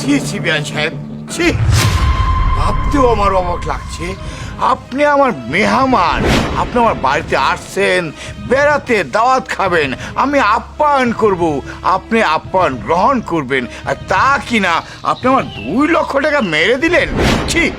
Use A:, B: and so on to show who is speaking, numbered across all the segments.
A: ছি ছি, বিয়ান সাহেব। ছি। ভাবতেও আমার অবাক লাগছে। আপনি আমার মেহমান, আপনি আমার বাড়িতে আসছেন, বেড়াতে দাওয়াত খাবেন, আমি আপ্যায়ন করব, আপনি আপ্যায়ন গ্রহণ করবেন, আর তা কিনা আপনি আমার দুই লক্ষ টাকা মেরে দিলেন? ছি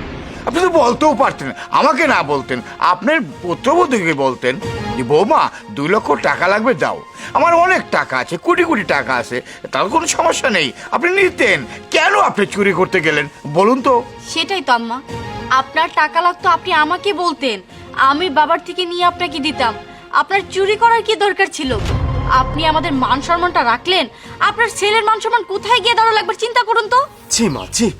A: আপনি তো বলতেও পারতেন আমাকে না বলতেন। আপনার পুত্রবধূকে বলতেন যে বৌমা দুই লক্ষ টাকা লাগবে দাও। আমার অনেক টাকা আছে কোটি কোটি টাকা আছে তার কোনো সমস্যা নেই। আপনি নিতেন। কেন আপনি চুরি করতে গেলেন? বলুন তো।
B: সেটাই তো আম্মা। আপনার টাকা লাগতো আপনি আমাকে বলতেন। আমি বাবার থেকে নিয়ে আপনাকে দিতাম। আপনার চুরি করার কি দরকার ছিল? আপনি আমাদের মান সম্মানটা রাখলেন। আপনার ছেলের মান সম্মান কোথায় গিয়ে দাঁড়াল একবার চিন্তা করুন তো।
C: ছি মা ছি।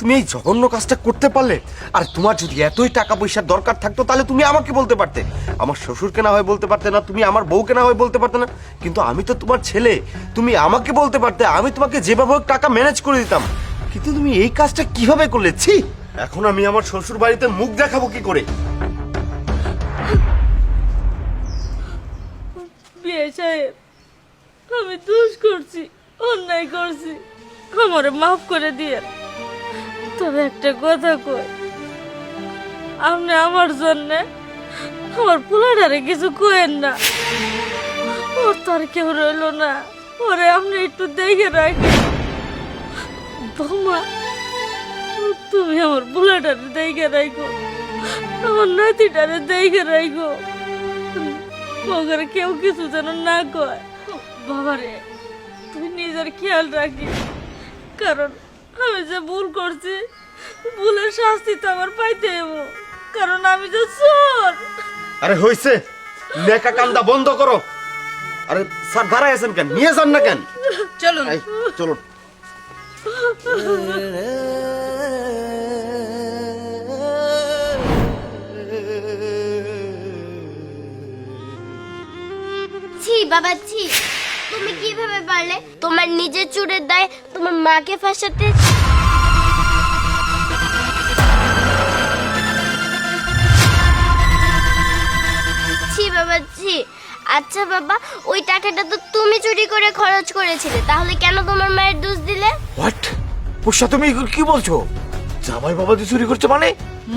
C: তুমি এই জঘন্য কাজটা করতে পারলে, আর তোমার যদি এতই টাকা পয়সার দরকার থাকতো, তাহলে তুমি আমাকে বলতে পারতে। আমার শ্বশুরকে না হয় বলতে পারতে না, তুমি আমার বউকে না হয় বলতে পারতে না, কিন্তু আমি তো তোমার ছেলে। তুমি আমাকে বলতে পারতে, আমি তোমাকে যেভাবে টাকা ম্যানেজ করে দিতাম। কিন্তু তুমি এই কাজটা কীভাবে করলে? ছি! এখন আমি আমার শ্বশুর বাড়িতে মুখ দেখাবো কি করে?
D: আমি দোষ করছি, অন্যায় করছি। আমারে মাফ করে দিয়ে। তবে একটা কথা কই? আপনি আমার জন্য আমার পোলাটারে কিছু কইেন না। ওর তো আর কেউ রইল না। ওরে আপনি একটু দেখে রাখেন। বৌমা, তুমি আমার পোলাটারে দেখে রাখো। আমার নাতিটারে দেখে রাখো। মগর কেউ কিছু যেন না কয়। বাবারে তুই নিজের খেয়াল রাখিস কারণ আমি যে ভুল করছি ভুলের শাস্তি তো আমার পাইতে হব কারণ আমি যে চোর।
C: আরে হইছে নেকা কান্দা বন্ধ করো। আরে স্যার দাঁড়ায় আছেন কেন? নিয়ে যান না কেন?
B: চলুন।
C: চলুন।
E: ছি বাবা ছি। তুমি কীভাবে পারলে? তোমার নিজের চুরের দায় তোমার মাকে ফাঁসাতে আচ্ছা বাবা ওই টাকাটা তো তুমি চুরি করে খরচ করেছিলে তাহলে কেন তোমার মায়ের দোষ দিলে?
A: হোয়াট পুষা তুমি কি বলছো? জামাই বাবা দিয়ে চুরি করছে মানে?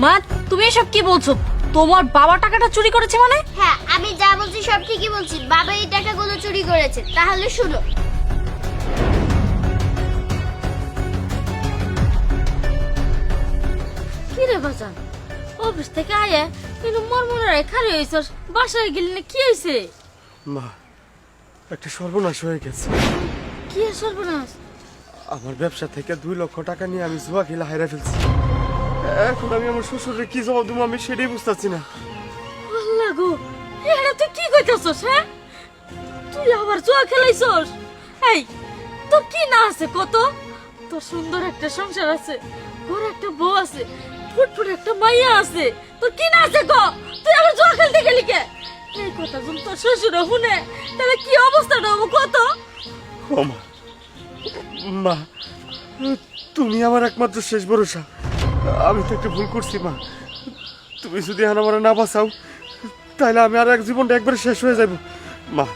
B: মা তুমি এসব কি বলছো? তোমার বাবা টাকাটা চুরি করেছে মানে?
E: হ্যাঁ আমি যা বলছি সব ঠিকই বলছি বাবা এই টাকাগুলো চুরি করেছে তাহলে শুনো।
D: কি রে বাজান? অফিস থেকে আয়ে কিন্তু মোর মনে হয় খালি হয়েছ বাসায় গেলি না কি হয়েছে
C: মা একটা সর্বনাশ হয়ে গেছে।
D: কি সর্বনাশ?
C: আমার ব্যবসা থেকে দুই লক্ষ টাকা নিয়ে আমি জুয়া খেলে হাইরা ফেলছি। এখন আমি আমার শ্বশুরের কি জবাব দেবো আমি সেটাই বুঝতেছি না।
D: আল্লাহ গো এটা তুই কি কইতাছস হ্যাঁ? তুই আবার জুয়া খেলাইছস? এই তোর কি না আছে কত? তোর সুন্দর একটা সংসার আছে তোর একটা বউ আছে ফুটফুট একটা মাইয়া আছে। তোর কি না আছে গো? তুই আবার জুয়া খেলতে গেলি কে? এই কথা যখন তোর শ্বশুর শুনে। তাহলে কি অবস্থাটা হব কত?
C: ও মা। মা তুমি আমার একমাত্র শেষ ভরসা। আমি তো একটা ভুল করছি মা। তুমি যদি এখন আমার না বাঁচাও তাহলে আমি আর এক জীবনটা একবারে শেষ হয়ে যাব মা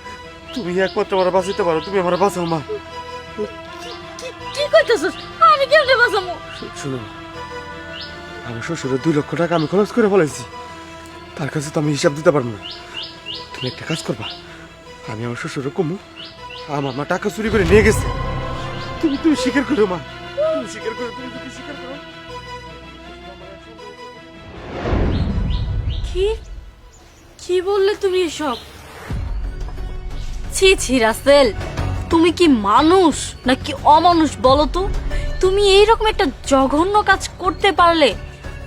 C: তুমি একমাত্র আমার বাঁচাতে পারো তুমি আমার বাঁচাও মা।
D: কি কি কইতাছস? আমি কেমনে বাঁচামু?
C: শুনো আমার শ্বশুরের দুই লক্ষ টাকা আমি খরচ করে ফেলেছি তার কাছে তো আমি হিসাব দিতে পারব না। তুমি একটা কাজ করবা। আমি আমার শ্বশুরের কমু। আমার মা টাকা চুরি করে নিয়ে গেছে। তুমি তুমি স্বীকার করো, মা। তুমি স্বীকার করো, তুমি যদি স্বীকার করো।
B: কি? কি বললে তুমি এসব? ছি ছি, রাসেল। তুমি কি মানুষ নাকি অমানুষ বলো তো? তুমি এইরকম একটা জঘন্য কাজ করতে পারলে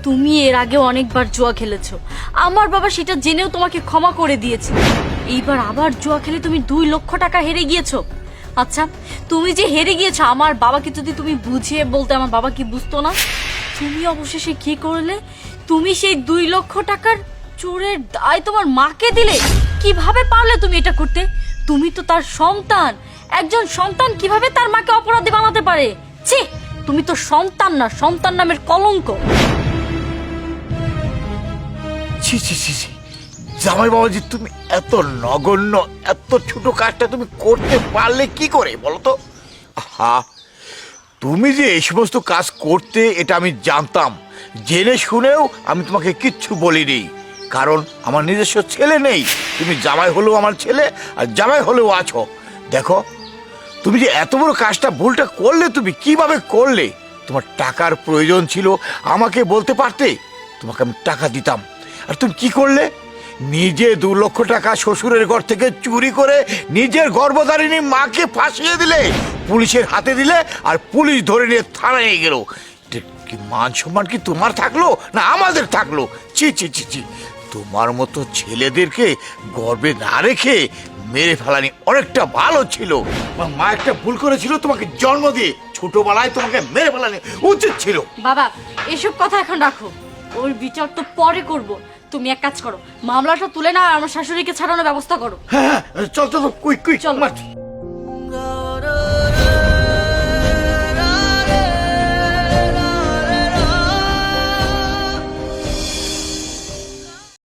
B: তুমি এর আগে অনেকবার জুয়া খেলেছো। আমার বাবা সেটা জেনেও তোমাকে ক্ষমা করে দিয়েছে। এইবার আবার জুয়া খেলে তুমি দুই লক্ষ টাকা হেরে গিয়েছো। আচ্ছা তুমি যে হেরে গিয়েছো, আমার বাবাকে যদি তুমি বুঝিয়ে বলতে, আমার বাবা কি বুঝতো না? তুমি অবশেষে কি করলে? তুমি সেই দুই লক্ষ টাকার চোরের দায় তোমার মাকে দিলে? কীভাবে পারলে তুমি এটা করতে? তুমি তো তার সন্তান। একজন সন্তান কীভাবে তার মাকে অপরাধী বানাতে পারে? ছি, তুমি তো সন্তান না, সন্তান নামের কলঙ্ক।
A: ছি ছি ছি ছি। জামাই বাবাজি তুমি এত নগণ্য, এত ছোট কাজটা তুমি করতে পারলে কি করে বলো তো? আহা, তুমি যে এই সমস্ত কাজ করতে, এটা আমি জানতাম। জেনে শুনেও আমি তোমাকে কিচ্ছু বলিনি। কারণ আমার নিজস্ব ছেলে নেই। তুমি জামাই হলেও আমার ছেলে, আর জামাই হলেও আছো। দেখো, তুমি যে এত বড় কাজটা, ভুলটা করলে তুমি কীভাবে করলে? তোমার টাকার প্রয়োজন ছিল আমাকে বলতে পারতে? তোমাকে আমি টাকা দিতাম। আর তুমি কি করলে? নিজে দু লক্ষ টাকা শ্বশুরের ঘর থেকে চুরি করে নিজের গর্ভধারিণী মাকে ফাঁসিয়ে দিলে, পুলিশের হাতে দিলে, আর পুলিশ ধরে নিয়ে থানায় নিয়ে গেল। কি মান সম্মান কি তোমার থাকল? না, আমাদের থাকল। চি চি ছি ছি। তোমার মতো ছেলেদেরকে গর্বে না রেখে মেরে ফেলানি অনেকটা ভালো ছিল। মা একটা ভুল করেছিল তোমাকে জন্ম দিয়ে। ছোটবেলায় তোমাকে মেরে ফেলানি উচিত ছিল।
B: বাবা, এসব কথা এখন রাখো। ওর বিচার তো পরে করব। তুমি এক কাজ করো মামলাটা তুলে না আমার শাশুড়িকে ছাড়ানোর ব্যবস্থা করো
A: হ্যাঁ হ্যাঁ চল চল কুইক কুইক
B: চল।
A: চল